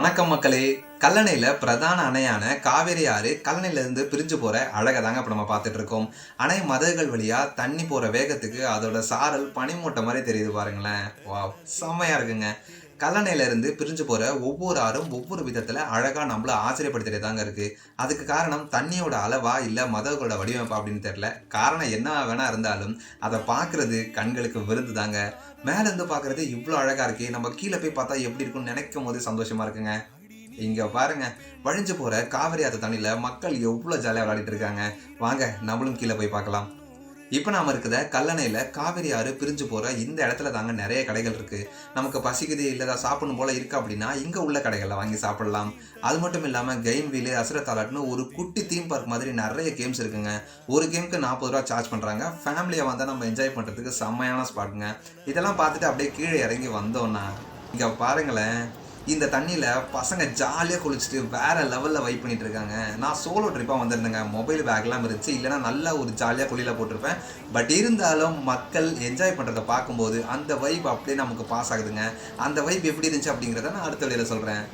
வணக்கம் மக்களே. கல்லணையில் பிரதான அணையான காவேரி ஆறு கல்லணையிலேருந்து பிரிஞ்சு போகிற அழகை தாங்க இப்போ நம்ம பார்த்துட்டு இருக்கோம். அணை மதகுகள் வழியாக தண்ணி போகிற வேகத்துக்கு அதோட சாரல் பனிமூட்டை மாதிரி தெரியுது பாருங்களேன். வா செம்மையாக இருக்குங்க. கல்லணையிலேருந்து பிரிஞ்சு போகிற ஒவ்வொரு ஆறும் ஒவ்வொரு விதத்தில் அழகாக நம்மள ஆச்சரியப்படுத்திட்டே தாங்க இருக்குது அதுக்கு காரணம் தண்ணியோட அளவா இல்லை மதகுகளோட வடிவமைப்பா அப்படின்னு தெரில காரணம் என்ன வேணா இருந்தாலும் அதை பார்க்குறது கண்களுக்கு விருந்து தாங்க. மேலேருந்து பார்க்குறது இவ்வளோ அழகாக இருக்கே. நம்ம கீழே போய் பார்த்தா எப்படி இருக்கும்னு நினைக்கும் போது சந்தோஷமாக இருக்குங்க. இங்கே பாருங்க. வழிஞ்சு போகிற காவிரி ஆற்று தண்ணியில் மக்கள் எவ்வளோ ஜாலியாக விளையாடிட்டு இருக்காங்க. வாங்க நம்மளும் கீழே போய் பார்க்கலாம். இப்போ நாம் இருக்கிற கல்லணையில் காவிரி ஆறு பிரிஞ்சு போகிற இந்த இடத்துல தாங்க நிறைய கடைகள் இருக்குது நமக்கு பசிக்குது இல்லை சாப்பிடணும் போல் இருக்குது அப்படின்னா இங்கே உள்ள கடைகளில் வாங்கி சாப்பிடலாம். அது மட்டும் இல்லாமல் கெயின் வீலு அசுரத்தாலாட்னு ஒரு குட்டி தீம் பார்க் மாதிரி நிறைய கேம்ஸ் இருக்குங்க. ஒரு கேமுக்கு நாற்பது ரூபா சார்ஜ் பண்ணுறாங்க ஃபேமிலியை வந்தால் நம்ம என்ஜாய் பண்ணுறதுக்கு செம்மையான ஸ்பாட்டுங்க இதெல்லாம் பார்த்துட்டு அப்படியே கீழே இறங்கி வந்தோன்னா இங்கே பாருங்களேன். இந்த தண்ணியில் பசங்க ஜாலியாக குளிச்சுட்டு வேற லெவலில் வைப் பண்ணிட்டு இருக்காங்க. நான் சோலோ ட்ரிப்பாக வந்திருந்தேங்க. மொபைல் பேக்லாம் இருந்துச்சு. இல்லைனா நல்லா ஒரு ஜாலியாக குழியில் போட்டிருப்பேன். பட் இருந்தாலும் மக்கள் என்ஜாய் பண்ணுறத பார்க்கும்போது அந்த வைப் அப்படியே நமக்கு பாஸ் ஆகுதுங்க. அந்த வைப் எப்படி இருந்துச்சு அப்படிங்கிறத நான் அடுத்த வழியில் சொல்கிறேன்